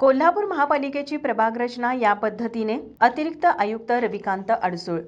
कोल्हापूर महापालिकेची प्रभाग रचना या पद्धतीने अतिरिक्त आयुक्त रविकांत अडसूळ.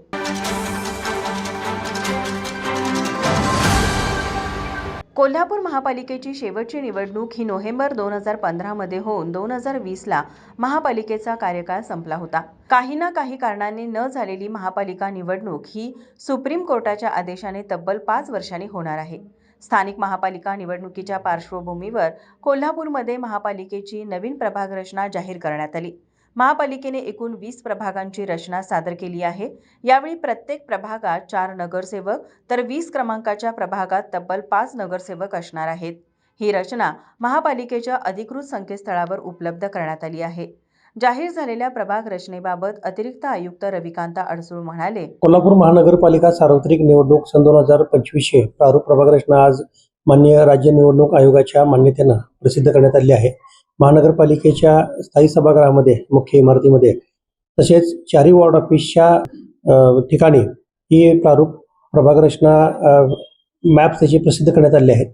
कोल्हापूर महापालिकेची शेवटची निवडणूक ही नोव्हेंबर दोन हजार पंधरामध्ये होऊन दोन हजार वीसला महापालिकेचा कार्यकाळ संपला होता. काही ना काही कारणाने न झालेली महापालिका निवडणूक ही सुप्रीम कोर्टाच्या आदेशाने तब्बल पाच वर्षांनी होणार आहे. स्थानिक महापालिका निवडणुकीच्या पार्श्वभूमीवर कोल्हापूरमध्ये महापालिकेची नवीन प्रभाग रचना जाहीर करण्यात आली. महापालिकेने एकूण वीस प्रभागांची रचना सादर केली आहे. यावेळी प्रत्येक प्रभागात चार नगरसेवक तर वीस क्रमांकाच्या प्रभागात तब्बल पाच नगरसेवक असणार आहेत. ही रचना महापालिकेच्या अधिकृत संकेतस्थळावर उपलब्ध करण्यात आली आहे. जाहीर झालेल्या प्रभाग रचनेबाबत अतिरिक्त आयुक्त रविकांत अडसूळ म्हणाले कोल्हापूर महानगरपालिका सार्वत्रिक निवडणूक सन दोन हजार पंचवीसशे प्रारूप प्रभाग रचना आज माननीय राज्य निवडणूक आयोगाच्या मान्यतेनं प्रसिद्ध करण्यात आली आहे. महानगरपालिकेच्या स्थायी सभागृहामध्ये मुख्य इमारतीमध्ये तसेच चारी वॉर्ड ऑफिसच्या ठिकाणी ही प्रारूप प्रभाग रचना मॅप त्याची प्रसिद्ध करण्यात आले आहेत.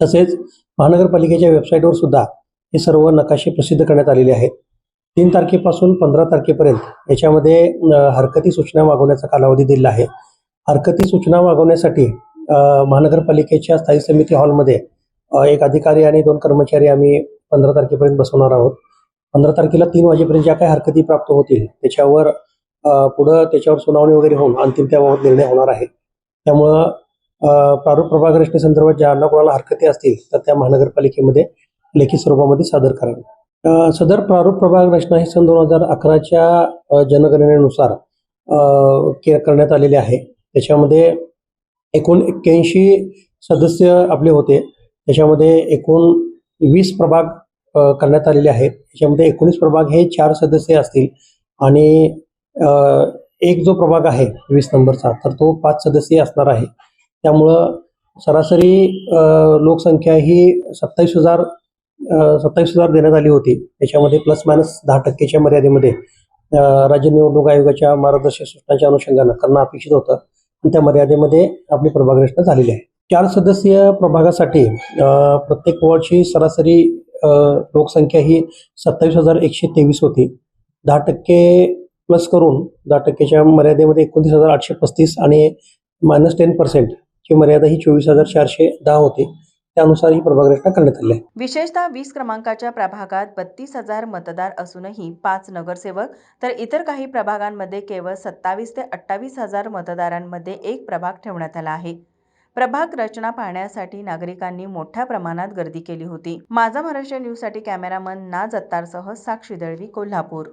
तसेच महानगरपालिकेच्या वेबसाईटवर सुद्धा हे सर्व नकाशे प्रसिद्ध करण्यात आलेले आहेत. तीन तारखेपासून पंधरा तारखेपर्यंत याच्यामध्ये हरकती सूचना मागवण्याचा कालावधी दिलेला आहे. हरकती सूचना मागवण्यासाठी महानगरपालिकेच्या स्थायी समिती हॉलमध्ये एक अधिकारी आणि दोन कर्मचारी आम्ही पंधरा तारखेपर्यंत बसवणार आहोत. पंधरा तारखेला तीन वाजेपर्यंत ज्या काही हरकती प्राप्त होतील त्याच्यावर पुढं त्याच्यावर सुनावणी वगैरे होऊन अंतिम त्याबाबत निर्णय होणार आहे. त्यामुळं प्रारूप प्रभाग रचनेसंदर्भात ज्यांना कोणाला हरकती असतील तर त्या महानगरपालिकेमध्ये लेखी स्वरूपामध्ये सादर करावी. सदर प्रारूप प्रभाग रचना ही सन दोन हजार अकराच्या जनगणनेनुसार के करण्यात आलेली आहे. त्याच्यामध्ये एकूण एक्क्याऐंशी सदस्य आपले होते. त्याच्यामध्ये एकूण वीस प्रभाग करण्यात आलेले आहेत. त्याच्यामध्ये एकोणीस प्रभाग हे चार सदस्य असतील आणि एक जो प्रभाग आहे वीस नंबरचा तर तो पाच सदस्य असणार आहे. त्यामुळं सरासरी लोकसंख्या ही सत्तावीस हजार सत्तावीस हजार देण्यात आली होती. त्याच्यामध्ये प्लस मायनस दहा टक्केच्या मर्यादेमध्ये राज्य निवडणूक आयोगाच्या मार्गदर्शक सूचनांच्या अनुषंगानं करणं अपेक्षित होतं. आणि त्या मर्यादेमध्ये आपली प्रभाग रचना झालेली आहे. चार सदस्यीय प्रभागासाठी प्रत्येक वॉर्डची सरासरी लोकसंख्या ही सत्तावीस हजार एकशे तेवीस होती. दहा टक्के प्लस करून दहा टक्केच्या मर्यादेमध्ये एकोणतीस हजार आठशे पस्तीस आणि मायनस टेन पर्सेंटची मर्यादा ही चोवीस हजार चारशे दहा होती. त्यानुसार ही प्रभागरचना करण्यात आली आहे. विशेषतः वीस क्रमांकाच्या प्रभागात बत्तीस हजार मतदार असूनही पाच नगरसेवक तर इतर काही प्रभागांमध्ये केवळ सत्तावीस ते अठ्ठावीस हजार मतदारांमध्ये एक प्रभाग ठेवण्यात आला आहे. प्रभाग रचना पाहण्यासाठी नागरिकांनी मोठ्या प्रमाणात गर्दी केली होती. माझा महाराष्ट्र न्यूजसाठी कॅमेरामन ना जत्तारसह साक्षी दळवी कोल्हापूर.